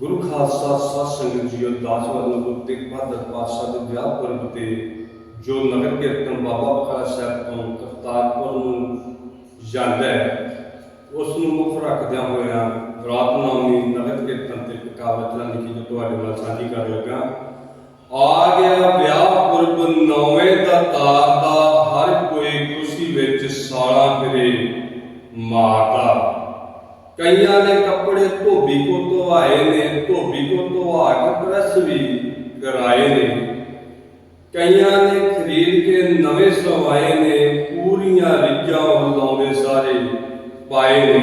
ਗੁਰੂ ਖਾਲਸਾ ਸਾਧ ਸੰਗਤ ਜੀਓ ਦਾਸ ਵੱਲੋਂ ਗੁਰੂ ਤੇਗ ਬਹਾਦਰ ਪਾਤਸ਼ਾਹ ਦੇ ਵਿਆਹ ਪੁਰਬ ਤੇ ਜੋ ਨਗਰ ਕੀਰਤਨ ਬਾਬਾ ਬਕਾਲਾ ਸਾਹਿਬ ਤੋਂ ਕਰਤਾਰਪੁਰ ਨੂੰ ਜਾਂਦਾ ਹੈ, ਉਸ ਨੂੰ ਮੁੱਖ ਰੱਖਦਿਆਂ ਹੋਇਆਂ ਰਾਤਨਾਮੀ ਨਗਰ ਕੀਰਤਨ ਤੇ ਇੱਕ ਕਾਵਤ ਲਿਖੀ ਜੋ ਤੁਹਾਡੇ ਨਾਲ ਸਾਂਝੀ ਕਰ ਲੱਗਾ। ਆ ਗਿਆ ਵਿਆਹ ਪੁਰਬ, ਨੌਵੇਂ ਦਾ ਤਾਰ ਦਾ ਹਰ ਕੋਈ ਖੁਸ਼ੀ ਵਿੱਚ ਸਾਲਾ ਫਿਰੇ ਮਾਤਾ ਕਈਆਂ ਨੇ ਕੱਪੜੇ ਧੋਬੀ ਕੋ ਧਵਾਏ ਨੇ, ਧੋਬੀ ਕੋ ਧਵਾ ਕੇ ਪ੍ਰੈਸ ਵੀ ਕਰਾਏ ਨੇ। ਕਈਆਂ ਨੇ ਖਰੀਦ ਕੇ ਨਵੇਂ ਸਵਾਏ ਨੇ, ਪੂਰੀਆਂ ਰਿੱਜਾਂ ਲਾਉਂਦੇ ਸਾਰੇ ਪਾਏ ਨੇ।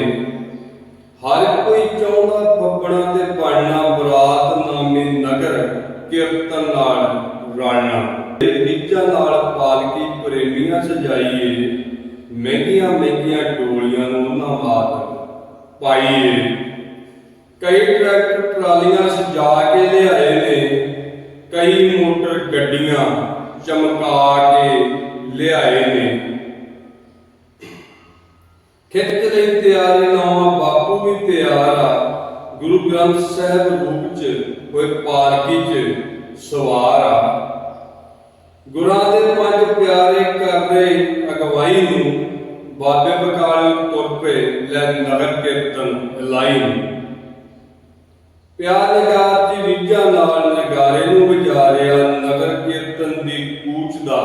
ਹਰ ਕੋਈ ਚਾਹੁੰਦਾ ਫੱਬਣਾ ਤੇ ਬਣਨਾ, ਬਰਾਤ ਨਾਮੇ ਨਗਰ ਕੀਰਤਨ ਨਾਲ ਰਾਣਾ ਰਿੱਜਾਂ ਨਾਲ ਪਾਲਕੀ ਪ੍ਰੇਮੀਆਂ ਸਜਾਈਏ ਮਹਿੰਗੀਆਂ ਮਹਿੰਗੀਆਂ ਡੋਲੀਆਂ ਨੂੰ ਉਹਨਾਂ ਬਾਤ ਪਾਈਏ ਕਈ ਟਰੈਕਟਰ ਟਰਾਲੀਆਂ ਸਜਾ ਕੇ ਲਿਆਏ ਨੇ। ਕਈ ਮੋਟਰ ਗੱਡੀਆਂ ਚਮਕਾ ਕੇ ਲਿਆਏ ਨੇ। ਖਿੱਚ ਲਈ ਤਿਆਰੀ ਨਵਾਂ ਬਾਪੂ ਵੀ ਤਿਆਰ ਆ। ਗੁਰੂ ਗ੍ਰੰਥ ਸਾਹਿਬ ਰੂਪ ਚ, ਹੋਏ ਪਾਰਕੀ ਚ ਸਵਾਰ ਆ। ਗੁਰਾਂ ਦੇ ਪੰਜ ਪਿਆਰੇ ਕਰ ਰਹੇ ਅਗਵਾਈ ਨੂੰ ਬਾਬੇ ਬਕਾਲੇ ਲੈ ਨਗਰ ਕੀਰਤਨ ਲਾਈ ਪਿਆਰ ਨਗਾਰ ਦੀ ਵਿਜਾ ਨਾਲ ਨਗਾਰੇ ਨੂੰ ਵਿਚਾਰਿਆ, ਨਗਰ ਕੀਰਤਨ ਦੀ ਕੂਚ ਦਾ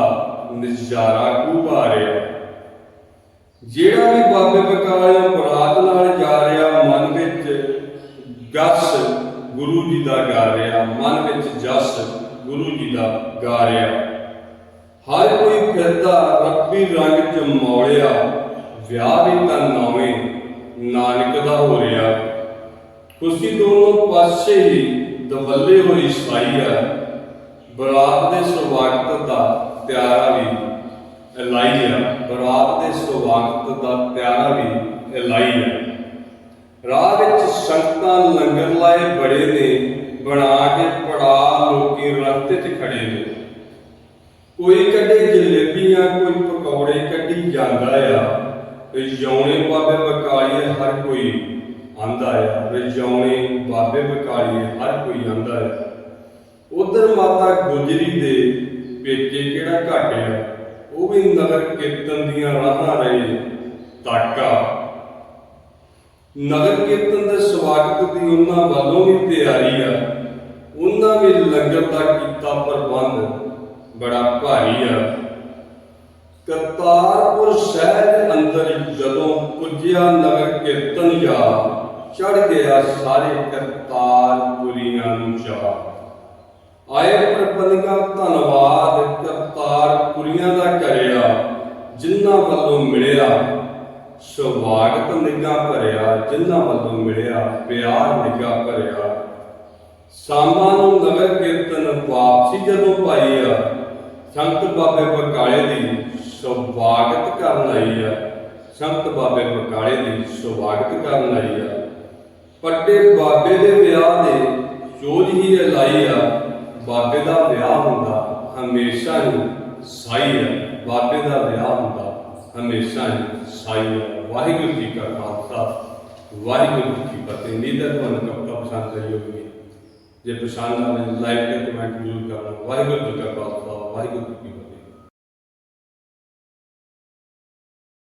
ਨਜ਼ਾਰਾ ਖੂਬ ਜਿਹੜਾ ਵੀ ਬਾਬੇ ਬਕਾਲੇ ਬਰਾਤ ਨਾਲ ਜਾ ਰਿਹਾ, ਮਨ ਵਿੱਚ ਗਸ ਗੁਰੂ ਜੀ ਦਾ ਗਾ ਰਿਹਾ, ਮਨ ਵਿੱਚ ਜਸ ਗੁਰੂ ਜੀ ਦਾ ਗਾ ਰਿਹਾ। ਹਰ ਕੋਈ ਫਿਰਦਾ, ਰੱਬੀ ਰੰਗ ਚ ਮੌਲਿਆ, ਵਿਆਹ ਵੀ ਤਾਂ ਨੌਵੇਂ ਨਾਨਕ ਦਾ ਹੋ ਰਿਹਾ। ਖੁਸ਼ੀ ਦੋਨੋਂ ਪਾਸੇ ਹੀ ਦਵੱਲੇ ਹੋਈ ਸਾਈ ਆ। ਬਰਾਤ ਦੇ ਸਵਾਗਤ ਦਾ ਪਿਆਰਾ ਵੀ ਇਲਾਈ ਆ। ਬਰਾਤ ਦੇ ਸਵਾਗਤ ਦਾ ਤਿਆਰਾ ਵੀ ਇਲਾਈ ਆ। ਰਾਹ ਵਿੱਚ ਸੰਗਤਾਂ ਲੰਗਰ ਲਾਏ ਬੜੇ ਨੇ, ਬਣਾ ਕੇ ਪੜਾ ਲੋਕੀ ਰਸਤੇ 'ਚ ਖੜੇ ਨੇ। ਕੋਈ ਕੱਢੇ ਜਲੇਬੀਆਂ, ਕੋਈ ਪਕੌੜੇ ਕੱਢੀ ਜਾਂਦਾ ਆ। ਰਜਾਉਣੇ ਬਾਬੇ ਬਕਾਲੀਏ ਹਰ ਕੋਈ ਆਂਦਾ ਆ ਰਜਾਉਣੇ ਬਾਬੇ ਬਕਾਲੀਏ ਹਰ ਕੋਈ ਆਂਦਾ ਆ। ਉਧਰ ਮਾਤਾ ਗੁਜਰੀ ਦੇ ਪੇਕੇ ਕਿਹੜਾ ਘੱਟ ਆ? ਉਹ ਵੀ ਨਗਰ ਕੀਰਤਨ ਦੀਆਂ ਰਾਹਾਂ ਰਹੇ ਤਾਕਾ ਨਗਰ ਕੀਰਤਨ ਦੇ ਸਵਾਗਤ ਦੀ ਉਹਨਾਂ ਵੱਲੋਂ ਵੀ ਤਿਆਰੀ ਆ। ਉਹਨਾਂ ਵੀ ਲੰਗਰ ਦਾ ਕੀਤਾ ਪ੍ਰਬੰਧ ਬੜਾ ਭਾਰੀ ਆ। ਕਰਤਾਰਪੁਰ ਸ਼ਹਿਰ ਜਦੋਂ ਨਗਰ ਕੀਰਤਨ ਜਾ ਚੜ ਗਿਆ ਸਾਰੇ ਕਰਤਾਰਪੁਰੀਆਂ ਨੂੰ ਜਾ ਆਏ ਪ੍ਰਬੰਧਕਾਂ ਧੰਨਵਾਦ ਕਰਤਾਰਪੁਰੀਆਂ ਦਾ ਕਰਿਆ, ਜਿਨ੍ਹਾਂ ਵੱਲੋਂ ਮਿਲਿਆ ਸਵਾਗਤ ਨਿੱਘਾ ਭਰਿਆ, ਜਿਨ੍ਹਾਂ ਵੱਲੋਂ ਮਿਲਿਆ ਪਿਆਰ ਨਿੱਘਾ ਭਰਿਆ। ਸਾਮਾਂ ਨੂੰ ਨਗਰ ਕੀਰਤਨ ਵਾਪਸੀ ਜਦੋਂ ਪਾਈ ਆ, ਸੰਤ ਬਾਬੇ ਬਕਾਲੇ ਦੀ ਸਵਾਗਤ ਕਰਨ ਆਈ ਆ। ਸੰਤ ਬਾਬੇ ਬਕਾਲੇ ਦੀ ਸਵਾਗਤ ਕਰਨ ਲਈ ਆ। ਪੱਟੇ ਬਾਬੇ ਦੇ ਵਿਆਹ ਦੇ ਜੋਜ ਹੀ ਲਾਈ ਆ। ਬਾਬੇ ਦਾ ਵਿਆਹ ਹੁੰਦਾ ਹਮੇਸ਼ਾ ਹੀ ਸਾਈ ਆ। ਬਾਬੇ ਦਾ ਵਿਆਹ ਹੁੰਦਾ ਹਮੇਸ਼ਾ ਹੀ ਸਾਈ ਆ। ਵਾਹਿਗੁਰੂ ਜੀ ਕਾ ਖਾਲਸਾ, ਵਾਹਿਗੁਰੂ ਜੀ ਕੀ ਫਤਿਹ। ਨੀਦਰ ਤੁਹਾਨੂੰ ਕਪੜਾ ਪਸੰਦ ਕਰੀ ਹੋਗੀ ਜੇ ਪਸੰਦ ਆਵੇ ਲਾਈਕ ਤੇ ਕਮੈਂਟ ਜ਼ਰੂਰ ਕਰਨਾ। ਵਾਹਿਗੁਰੂ ਜੀ ਕਾ ਖਾਲਸਾ, ਵਾਹਿਗੁਰੂ ਜੀ